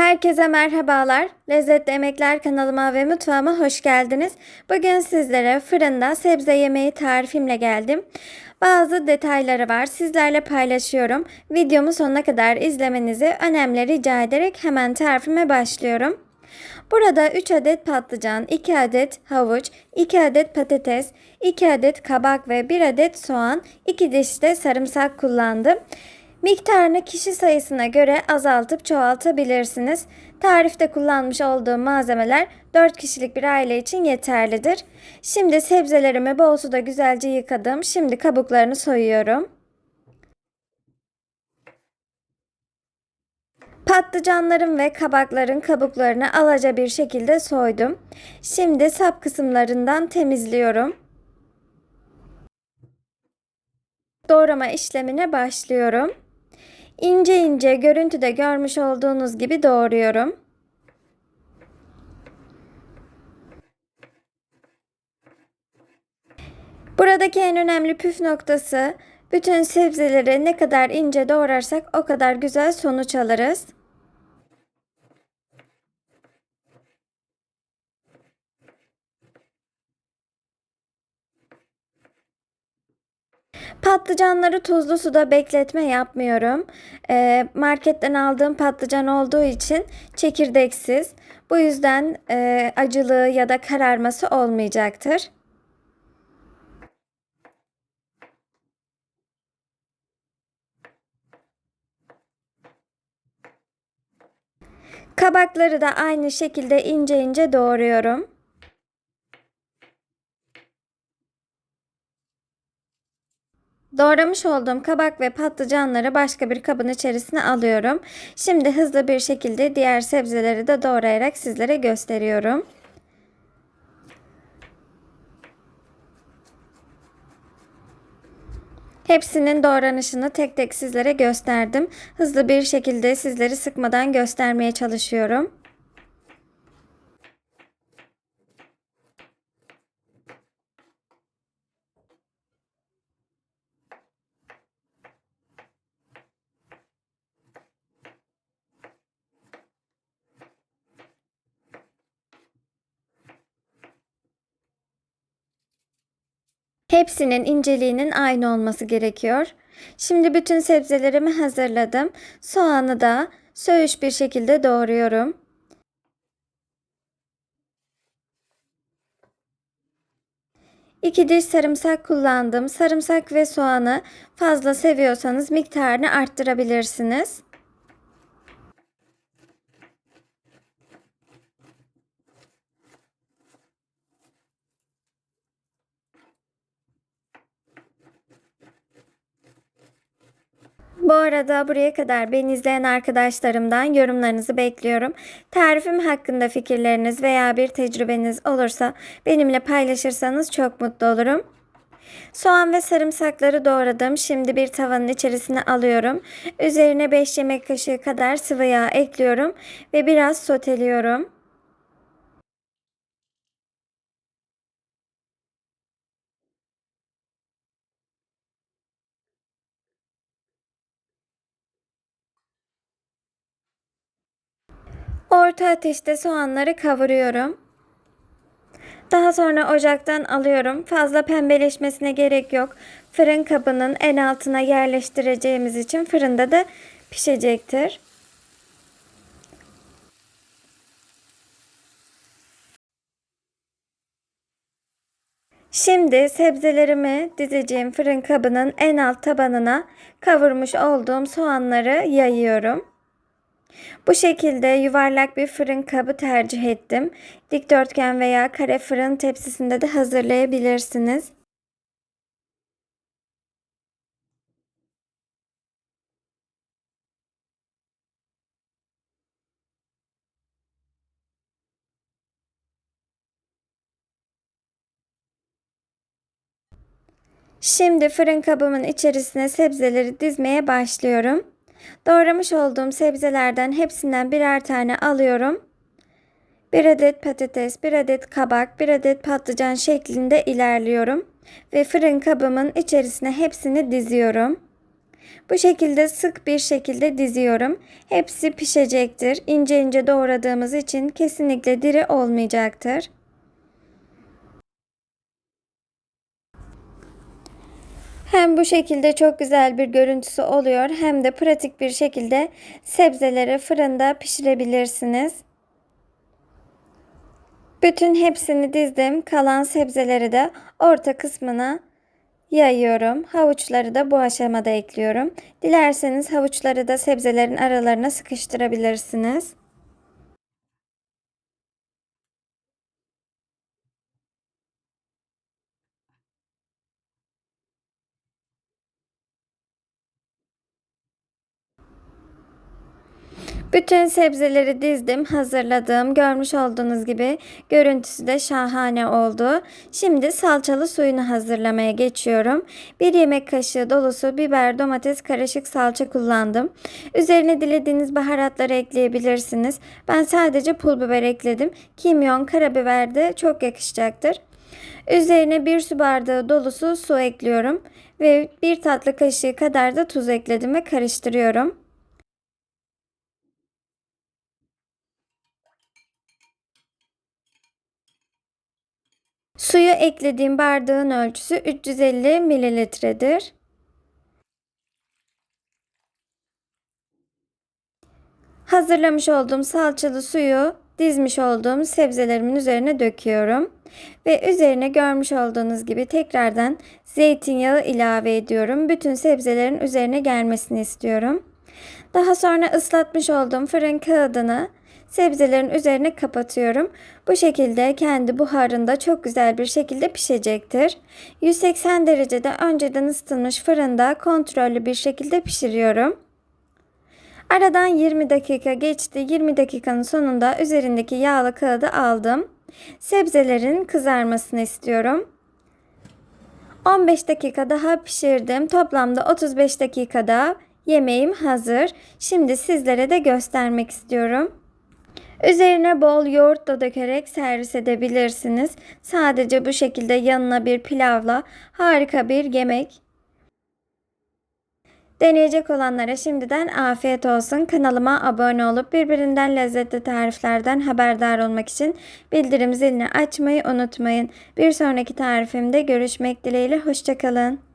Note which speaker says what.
Speaker 1: Herkese merhabalar. Lezzetli Emekler kanalıma ve mutfağıma hoş geldiniz. Bugün sizlere fırında sebze yemeği tarifimle geldim. Bazı detayları var. Sizlerle paylaşıyorum. Videomu sonuna kadar izlemenizi önemli rica ederek hemen tarifime başlıyorum. Burada 3 adet patlıcan, 2 adet havuç, 2 adet patates, 2 adet kabak ve 1 adet soğan, 2 diş de sarımsak kullandım. Miktarını kişi sayısına göre azaltıp çoğaltabilirsiniz. Tarifte kullanmış olduğum malzemeler 4 kişilik bir aile için yeterlidir. Şimdi sebzelerimi bol suda güzelce yıkadım. Şimdi kabuklarını soyuyorum. Patlıcanların ve kabakların kabuklarını alaca bir şekilde soydum. Şimdi sap kısımlarından temizliyorum. Doğrama işlemine başlıyorum. İnce ince görüntüde görmüş olduğunuz gibi doğruyorum. Buradaki en önemli püf noktası bütün sebzeleri ne kadar ince doğrarsak o kadar güzel sonuç alırız. Patlıcanları tuzlu suda bekletme yapmıyorum. E, marketten aldığım patlıcan olduğu için çekirdeksiz. Bu yüzden e, acılığı ya da kararması olmayacaktır. Kabakları da aynı şekilde ince ince doğruyorum. Doğramış olduğum kabak ve patlıcanları başka bir kabın içerisine alıyorum. Şimdi hızlı bir şekilde diğer sebzeleri de doğrayarak sizlere gösteriyorum. Hepsinin doğranışını tek tek sizlere gösterdim. Hızlı bir şekilde sizleri sıkmadan göstermeye çalışıyorum. Hepsinin inceliğinin aynı olması gerekiyor. Şimdi bütün sebzelerimi hazırladım. Soğanı da söğüş bir şekilde doğruyorum. İki diş sarımsak kullandım. Sarımsak ve soğanı fazla seviyorsanız miktarını arttırabilirsiniz. Bu arada buraya kadar beni izleyen arkadaşlarımdan yorumlarınızı bekliyorum. Tarifim hakkında fikirleriniz veya bir tecrübeniz olursa benimle paylaşırsanız çok mutlu olurum. Soğan ve sarımsakları doğradım. Şimdi bir tavanın içerisine alıyorum. Üzerine 5 yemek kaşığı kadar sıvı yağ ekliyorum ve biraz soteliyorum. Orta ateşte soğanları kavuruyorum. Daha sonra ocaktan alıyorum. Fazla pembeleşmesine gerek yok. Fırın kabının en altına yerleştireceğimiz için fırında da pişecektir. Şimdi sebzelerimi dizeceğim fırın kabının en alt tabanına kavurmuş olduğum soğanları yayıyorum. Bu şekilde yuvarlak bir fırın kabı tercih ettim. Dikdörtgen veya kare fırın tepsisinde de hazırlayabilirsiniz. Şimdi fırın kabımın içerisine sebzeleri dizmeye başlıyorum. Doğramış olduğum sebzelerden hepsinden birer tane alıyorum. Bir adet patates, bir adet kabak, bir adet patlıcan şeklinde ilerliyorum ve fırın kabımın içerisine hepsini diziyorum. Bu şekilde sık bir şekilde diziyorum. Hepsi pişecektir. İnce ince doğradığımız için kesinlikle diri olmayacaktır. Hem bu şekilde çok güzel bir görüntüsü oluyor hem de pratik bir şekilde sebzeleri fırında pişirebilirsiniz. Bütün hepsini dizdim. Kalan sebzeleri de orta kısmına yayıyorum. Havuçları da bu aşamada ekliyorum. Dilerseniz havuçları da sebzelerin aralarına sıkıştırabilirsiniz. Bütün sebzeleri dizdim, hazırladım. Görmüş olduğunuz gibi görüntüsü de şahane oldu. Şimdi salçalı suyunu hazırlamaya geçiyorum. Bir yemek kaşığı dolusu biber, domates, karışık salça kullandım. Üzerine dilediğiniz baharatları ekleyebilirsiniz. Ben sadece pul biber ekledim. Kimyon, karabiber de çok yakışacaktır. Üzerine bir su bardağı dolusu su ekliyorum ve bir tatlı kaşığı kadar da tuz ekledim ve karıştırıyorum. Suyu eklediğim bardağın ölçüsü 350 mililitredir. Hazırlamış olduğum salçalı suyu dizmiş olduğum sebzelerimin üzerine döküyorum. Ve üzerine görmüş olduğunuz gibi tekrardan zeytinyağı ilave ediyorum. Bütün sebzelerin üzerine gelmesini istiyorum. Daha sonra ıslatmış olduğum fırın kağıdını sebzelerin üzerine kapatıyorum. Bu şekilde kendi buharında çok güzel bir şekilde pişecektir. 180 derecede önceden ısıtılmış fırında kontrollü bir şekilde pişiriyorum. Aradan 20 dakika geçti. 20 dakikanın sonunda üzerindeki yağlı kağıdı aldım. Sebzelerin kızarmasını istiyorum. 15 dakika daha pişirdim. Toplamda 35 dakikada yemeğim hazır. Şimdi sizlere de göstermek istiyorum. Üzerine bol yoğurt da dökerek servis edebilirsiniz. Sadece bu şekilde yanına bir pilavla harika bir yemek. Deneyecek olanlara şimdiden afiyet olsun. Kanalıma abone olup birbirinden lezzetli tariflerden haberdar olmak için bildirim zilini açmayı unutmayın. Bir sonraki tarifimde görüşmek dileğiyle. Hoşçakalın.